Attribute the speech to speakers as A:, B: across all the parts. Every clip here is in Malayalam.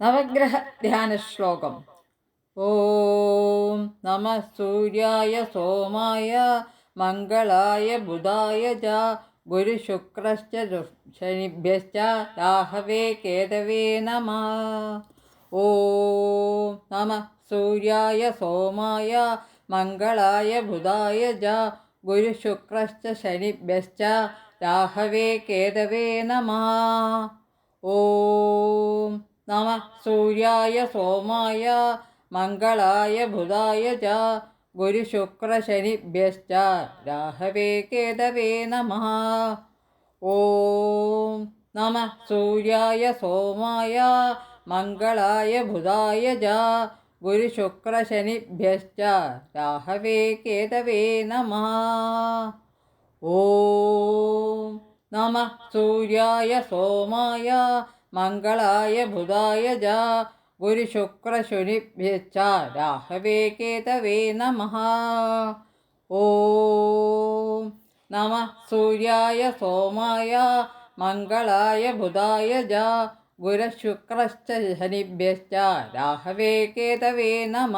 A: നവഗ്രഹ ധ്യാന ശ്ലോകം ഓം നമ സൂര്യായ സോമായ മംഗളായ ബുധായ ച ഗുരുശുക്രശ്ച ശനിഭ്യശ്ച രാഹവേ കേതവേ നമ. ഓം നമ സൂര്യായ സോമായ മംഗളായ ബുധായ ച ഗുരുശുക്രശ്ച ശനിഭ്യശ്ച രാഹവേ കേതവേ നമ. ഓം നമ സൂര്യായ സോമായ മംഗളായ ബുധായ ച ഗുരുശുക്രശനിഭ്യശ്ച രാഹവേ കേതവേ നമ. ഓം നമ സൂര്യായ സോമായ മംഗളായ ബുധായ ച ഗുരുശുക്രശനിഭ്യശ്ച രാഹവേ കേതവേ നമ. ഓം നമ സൂര്യായ സോമായ മംഗളായ ബുധായ ജ ഗുരുശുക്രശുനിഭ്യശ്ച രാഹവേ കേതവേ നമ. ഓം നമ സൂര്യായ സോമായ മംഗളായ ബുധായ ജ ഗുരുശുക്രശ്ച ശനിഭ്യശ്ച രാഹവേ കേതവേ നമ.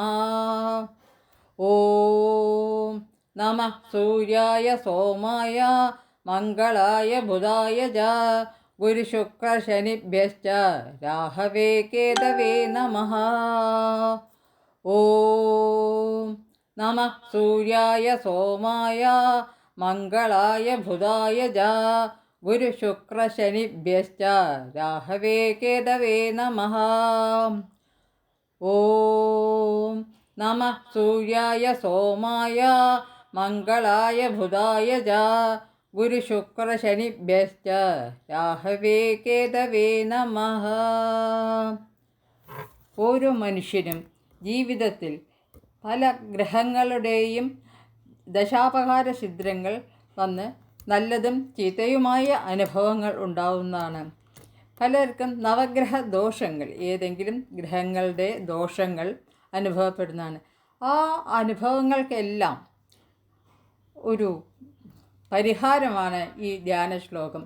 A: ഓം നമ സൂര്യായ സോമായ മംഗളായ ബുധായ ജ ഗുരുശുക്രശനിഭ്യശ്ച രാഹവേ കേതവേ നമ. ഓം നമ സൂര്യായ സോമായ മംഗളായ ബുധായ ജ. ഗുരുശുക്രശനിഭ്യശ്ച രാഹവേ കേതവേ നമ. ഓം നമ സൂര്യായ സോമായ മംഗളായ ബുധായ ജ. ഗുരുശുക്രശനിഭ്യശ്ച രാഹവേ കേതവേ നമ. ഓരോ മനുഷ്യനും ജീവിതത്തിൽ പല ഗ്രഹങ്ങളുടെയും ദശാപകാര ഛിദ്രങ്ങൾ വന്ന് നല്ലതും ചീത്തയുമായ അനുഭവങ്ങൾ ഉണ്ടാവുന്നതാണ്. പലർക്കും നവഗ്രഹ ദോഷങ്ങൾ ഏതെങ്കിലും ഗ്രഹങ്ങളുടെ ദോഷങ്ങൾ അനുഭവപ്പെടുന്നതാണ്. ആ അനുഭവങ്ങൾക്കെല്ലാം ഒരു പരിഹാരമാണ് ഈ ധ്യാന ശ്ലോകം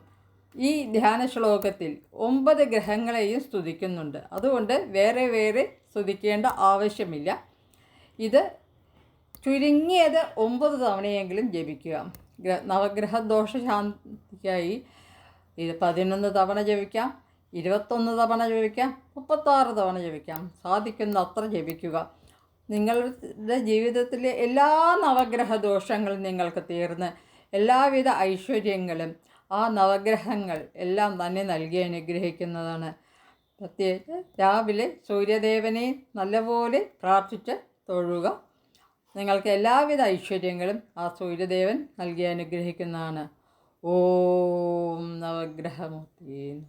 A: ഈ ധ്യാന ശ്ലോകത്തിൽ ഒമ്പത് ഗ്രഹങ്ങളെയും സ്തുതിക്കുന്നുണ്ട്. അതുകൊണ്ട് വേറെ വേറെ സ്തുതിക്കേണ്ട ആവശ്യമില്ല. ഇത് ചുരുങ്ങിയത് ഒമ്പത് തവണയെങ്കിലും ജപിക്കുക. നവഗ്രഹ ദോഷ ശാന്തിക്കായി ഇത് പതിനൊന്ന് തവണ ജപിക്കാം ഇരുപത്തൊന്ന് തവണ ജപിക്കാം മുപ്പത്താറ് തവണ ജപിക്കാം. സാധിക്കുന്ന അത്ര ജപിക്കുക. നിങ്ങളുടെ ജീവിതത്തിലെ എല്ലാ നവഗ്രഹ ദോഷങ്ങളും നിങ്ങൾക്ക് തീർന്ന് എല്ലാവിധ ഐശ്വര്യങ്ങളും ആ നവഗ്രഹങ്ങൾ എല്ലാം തന്നെ നൽകി അനുഗ്രഹിക്കുന്നതാണ്. പ്രത്യേകിച്ച് രാവിലെ സൂര്യദേവനെ നല്ലപോലെ പ്രാർത്ഥിച്ച് തൊഴുക. നിങ്ങൾക്ക് എല്ലാവിധ ഐശ്വര്യങ്ങളും ആ സൂര്യദേവൻ നൽകി അനുഗ്രഹിക്കുന്നതാണ്. ഓം നവഗ്രഹമൂർത്തി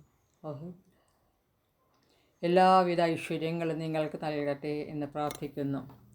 A: എല്ലാവിധ ഐശ്വര്യങ്ങളും നിങ്ങൾക്ക് നൽകട്ടെ എന്ന് പ്രാർത്ഥിക്കുന്നു.